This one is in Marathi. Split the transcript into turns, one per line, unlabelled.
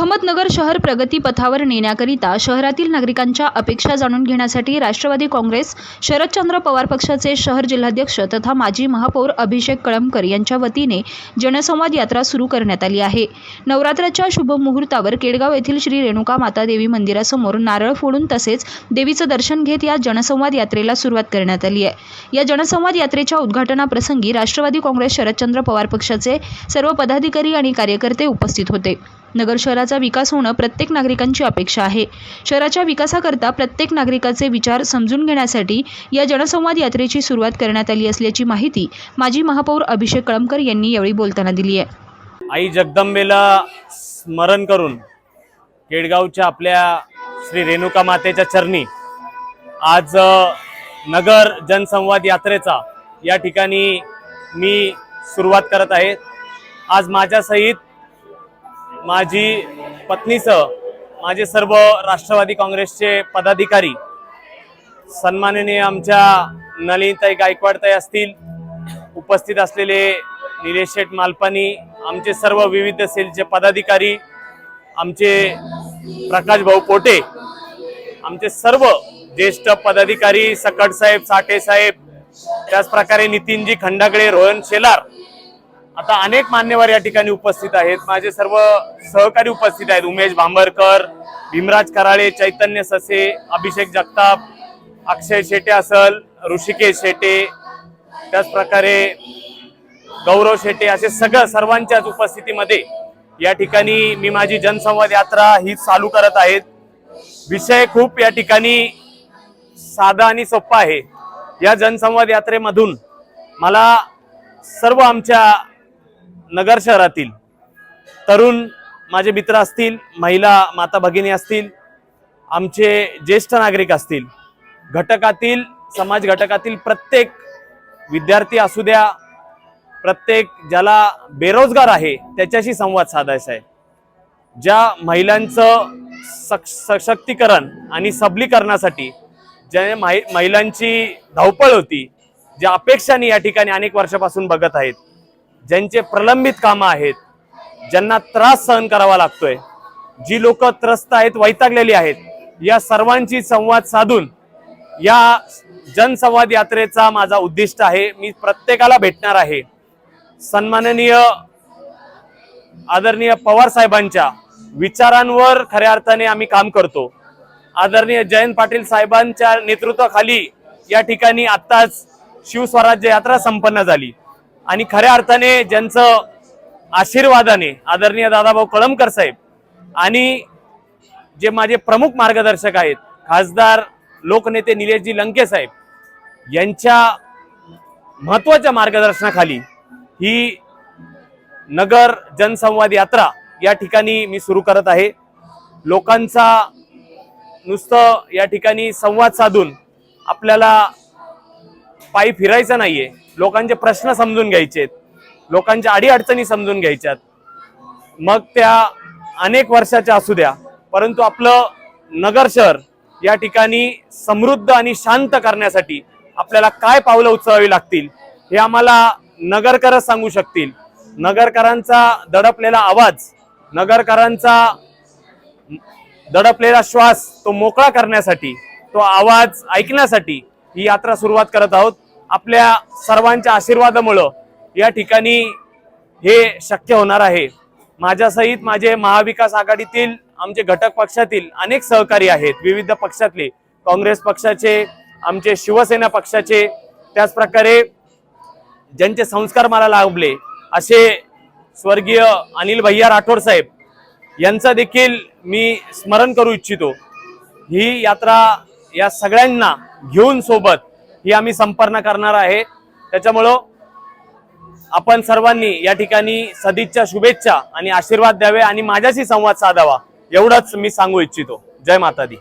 अहमदनगर शहर प्रगती पथावर नेण्याकरिता शहरातील नागरिकांच्या अपेक्षा जाणून घेण्यासाठी राष्ट्रवादी काँग्रेस शरदचंद्र पवार पक्षाचे शहर जिल्हाध्यक्ष तथा माजी महापौर अभिषेक कळमकर यांच्या वतीने जनसंवाद यात्रा सुरू करण्यात आली आहे. नवरात्राच्या शुभमुहूर्तावर केडगाव येथील श्री रेणुका माता देवी मंदिरासमोर नारळ फोडून तसेच देवीचं दर्शन घेत या जनसंवाद यात्रेला सुरुवात करण्यात आली आहे. या जनसंवाद यात्रेच्या उद्घाटनाप्रसंगी राष्ट्रवादी काँग्रेस शरदचंद्र पवार पक्षाचे सर्व पदाधिकारी आणि कार्यकर्ते उपस्थित होते. नगर शहराचा विकास होणं प्रत्येक नागरिकांची अपेक्षा आहे. शहराच्या विकासाकरता प्रत्येक नागरिकाचे विचार समजून घेण्यासाठी या जनसंवाद यात्रेची सुरुवात करण्यात आली असल्याची माहिती माजी महापौर अभिषेक कळमकर यांनी यावेळी बोलताना दिली आहे.
आई जगदंबेला स्मरण करून केडगावच्या आपल्या श्री रेणुका मातेच्या चरणी आज नगर जनसंवाद यात्रेचा या ठिकाणी मी सुरुवात करत आहे. आज माझ्यासहित माझी पत्नीसह माझे सर्व राष्ट्रवादी काँग्रेसचे पदाधिकारी सन्माननीय आमच्या नलिनताई गायकवाडताई असतील उपस्थित असलेले निलेश शेठ मालपानी आमचे सर्व विविध सेलचे पदाधिकारी आमचे प्रकाश भाऊ पोटे आमचे सर्व ज्येष्ठ पदाधिकारी सकट साहेब साठे साहेब त्याच प्रकारे नितीनजी खंडागळे रोहन शेलार आता अनेक मान्यवर या ठिकाणी उपस्थित आहेत. माझे सर्व सहकारी उपस्थित आहेत. उमेश भांबरकर भीमराज कराळे चैतन्य ससे अभिषेक जगताप अक्षय शेटे असल ऋषिकेश शेटे त्याच प्रकारे गौरव शेटे असे सगळं सर्वांच्याच उपस्थितीमध्ये या ठिकाणी मी माझी जनसंवाद यात्रा ही चालू करत आहेत. विषय खूप या ठिकाणी साधा आणि सोपा आहे. या जनसंवाद यात्रेमधून मला सर्व आमच्या नगर शहरातील तरुण माझे मित्र असतील महिला माता भगिनी असतील आमचे ज्येष्ठ नागरिक असतील घटकातील समाज घटकातील प्रत्येक विद्यार्थी असू द्या प्रत्येक ज्याला बेरोजगार आहे त्याच्याशी संवाद साधायचा आहे. ज्या महिलांचं सक सशक्तीकरण आणि सबलीकरणासाठी ज्या महि महिलांची धावपळ होती ज्या अपेक्षांनी या ठिकाणी अनेक वर्षापासून बघत आहेत ज्यांचे प्रलंबित कामं आहेत ज्यांना त्रास सहन करावा लागतोय जी लोक त्रस्त आहेत वैतागलेली आहेत या सर्वांची संवाद साधून या जनसंवाद यात्रेचा माझा उद्दिष्ट आहे. मी प्रत्येकाला भेटणार आहे. सन्माननीय आदरणीय पवार साहेबांच्या विचारांवर खऱ्या अर्थाने आम्ही काम करतो. आदरणीय जयंत पाटील साहेबांच्या नेतृत्वाखाली या ठिकाणी आत्ताच शिवस्वराज्य यात्रा संपन्न झाली. आणि खऱ्या अर्थाने ज्यांचं आशीर्वादाने आदरणीय दादाभाऊ कळमकर साहेब आणि जे माझे प्रमुख मार्गदर्शक आहेत खासदार लोकनेते निलेशजी लंके साहेब यांच्या महत्त्वाच्या मार्गदर्शनाखाली ही नगर जनसंवाद यात्रा या ठिकाणी मी सुरू करत आहे. लोकांचा नुसतं या ठिकाणी संवाद साधून आपल्याला पायी फिरायचं नाहीये. लोकांचे प्रश्न समजून घ्यायचेत. लोकांच्या अडीअडचणी समजून घ्यायच्यात. मग त्या अनेक वर्षाच्या असू द्या परंतु आपलं नगर शहर या ठिकाणी समृद्ध आणि शांत करण्यासाठी आपल्याला काय पावलं उचलावी लागतील हे आम्हाला नगरकरच सांगू शकतील. नगरकरांचा दडपलेला आवाज नगरकरांचा दडपलेला श्वास तो मोकळा करण्यासाठी तो आवाज ऐकण्यासाठी ही यात्रा सुरुवात करत आहोत. आपल्या सर्वांच्या आशीर्वादामुळं या ठिकाणी हे शक्य होणार आहे. माझ्यासहित माझे महाविकास आघाडीतील आमचे घटक पक्षातील अनेक सहकारी आहेत. विविध पक्षातले काँग्रेस पक्षाचे आमचे शिवसेना पक्षाचे. त्याच प्रकारे ज्यांचे संस्कार मला लाभले असे स्वर्गीय अनिल भैया राठोड साहेब यांचा देखील मी स्मरण करू इच्छितो. ही यात्रा या सगळ्यांना घेऊन सोबत ही आम्ही संपन्न करणार आहे. त्याच्यामुळं आपण सर्वांनी या ठिकाणी सदिच्छा शुभेच्छा आणि आशीर्वाद द्यावे आणि माझ्याशी संवाद साधावा एवढंच मी सांगू इच्छितो. जय माता दी